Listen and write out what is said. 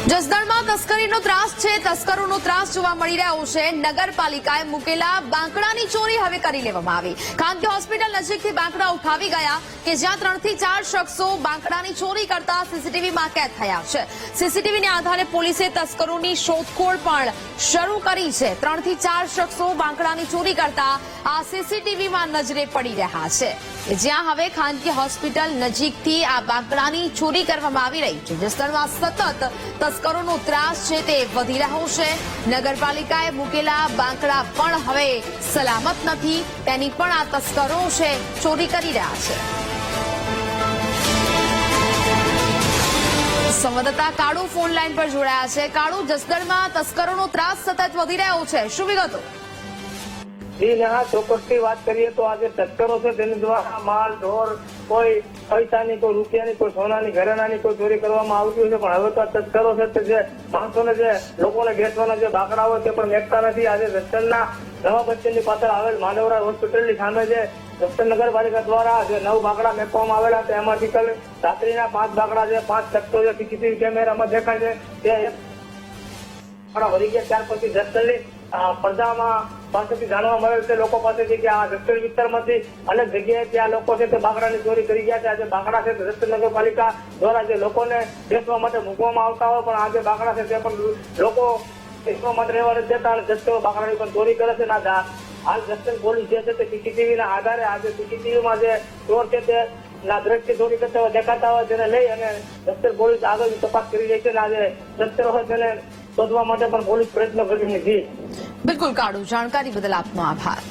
જસદણમાં તસ્કરીનો ત્રાસ છે, તસ્કરોનો ત્રાસ જોવા મળી રહ્યો છે. નગરપાલિકાએ મૂકેલા બાંકડાની ચોરી હવે કરી લેવામાં આવી. ખાનગી હોસ્પિટલ નજીકથી બાંકડા ઉઠાવી ગયા કે જ્યાં ત્રણથી ચાર શખ્સો બાંકડાની ચોરી કરતા સીસીટીવીમાં કેદ થયા છે. સીસીટીવીને આધારે પોલીસે તસ્કરોની શોધખોળ પણ શરૂ કરી છે. ત્રણથી ચાર શખ્સો બાંકડાની ચોરી કરતા આ સીસીટીવીમાં નજરે પડી રહ્યા છે. જ્યાં હવે ખાનગી હોસ્પિટલ નજીકથી આ બાંકડાની ચોરી કરવામાં આવી રહી છે. જસદણમાં સતત તસ્કરોનો ત્રાસ છે તે વધી રહ્યો છે. નગરપાલિકાએ મૂકેલા બાંકડા પણ હવે સલામત નથી. તેની પણ આ તસ્કરો છે, ચોરી કરી રહ્યા છે. સંવાદદાતા કાળુ ફોન લાઈન પર જોડાયા છે. કાળુ, જસદણમાં તસ્કરોનો ત્રાસ સતત વધી રહ્યો છે. શું વિગતો? જી નેહા ચોક્કસથી વાત કરીએ તો આજે તસ્કરો છે, તેની દ્વારા માલ, ઢોર, કોઈ પૈસાની, કોઈ રૂપિયાની, કોઈ સોનાની, ઘરેણાની, કોઈ ચોરી કરવામાં આવતી છે, પણ હવે તો આ તસ્કરો છે તે જે માણસોને જે લોકોને બેસવાના જે બાકડા હોય તે પણ વેચતા નથી. આજે રસ્તનના નવા બચ્ચનની પાછળ આવેલ માનવરા હોસ્પિટલની સામે જે રસ્તન નગરપાલિકા દ્વારા જે નવ બાકડા મેકવામાં આવેલા હતા એમાંથી કલ રાત્રિના પાંચ બાકડા છે, પાંચ શખ્સો જે સીસીટીવી કેમેરામાં દેખાય છે. તે વળી ગયા, ત્યાર પછી જસ્ટનની પડદામાં પાસેથી જાણવા મળે છે, લોકો પાસેથી કે આ દક્ષિણ વિસ્તારમાંથી અનેક જગ્યાએ ત્યાં લોકો છે તે બાકડાની ચોરી કરી ગયા છે. આજે બાકડા છે દક્ષિણ જસ્ટન નગરપાલિકા દ્વારા જે લોકોને બેસવા માટે મૂકવામાં આવતા હોય, પણ આજે બાકડા છે તે પણ લોકો બેસવા માટે રહેવા નથી દેતા અને જસ્ટનો બાકડાની પણ ચોરી કરે છે. ના હાલ જસ્ટન પોલીસ જે છે તે સીસીટીવી ના આધારે આજે સીસીટીવીમાં જે ચોર છે તે ના દ્રશ્ય ચોરી કરતા હોય, દેખાતા હોય તેને લઈ અને જસ્ટર પોલીસ આગળની તપાસ કરી રહી છે. અને આજે જસ્ટર હોય તેને શોધવા માટે પણ પોલીસ પ્રયત્ન કરી છે. બિલકુલ કાળુ. જાણકારી બદલ આપનો આભાર.